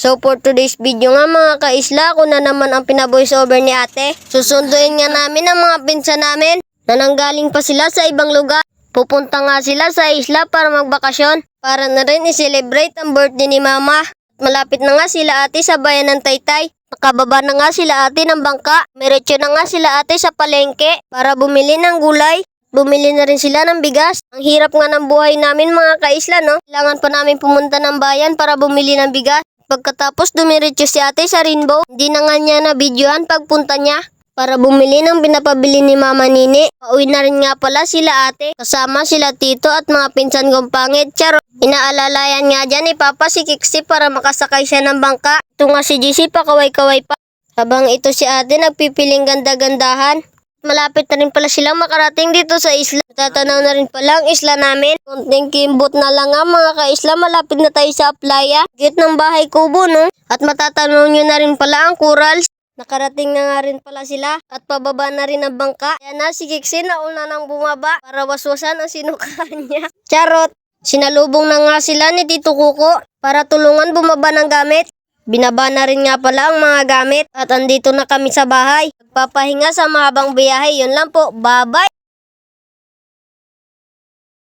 So for today's video nga mga kaisla, ako na naman ang pinaboice over ni ate. Susunduin nga namin ang mga pinsan namin na nanggaling pa sila sa ibang lugar. Pupunta nga sila sa isla para magbakasyon para na rin i-celebrate ang birthday ni mama. Malapit na nga sila ate sa bayan ng Taytay. Nakababa na nga sila ate ng bangka. Meretso na nga sila ate sa palengke para bumili ng gulay. Bumili na rin sila ng bigas. Ang hirap nga ng buhay namin mga kaisla, no? Kailangan pa namin pumunta ng bayan para bumili ng bigas. Pagkatapos dumiretso si ate sa Rainbow, hindi na nga niya na videohan pagpunta niya para bumili ng pinapabili ni Mama Nini. Pauwi na rin nga pala sila ate, kasama sila tito at mga pinsan kong pangit. Charo, inaalalayan nga dyan ni Papa si Kiksi para makasakay siya ng bangka. Ito nga si GC pa kaway-kaway pa. Habang ito si ate nagpipiling ganda-gandahan. Malapit na rin pala silang makarating dito sa isla. Tatanaw na rin pala ang isla namin. Konting kimbot na lang nga mga ka-isla. Malapit na tayo sa playa. Git ng bahay kubo no. At matatanaw nyo na rin pala ang corals. Nakarating na nga rin pala sila at pababa na rin ang bangka. Kaya na si Kiksin na una nang bumaba para waswasan ang sinukaan niya. Charot! Sinalubong na nga sila ni Tito Kuko para tulungan bumaba ng gamit. Binaba na rin nga pala ang mga gamit at andito na kami sa bahay. Magpapahinga sa mahabang biyahe. Yun lang po. Bye-bye!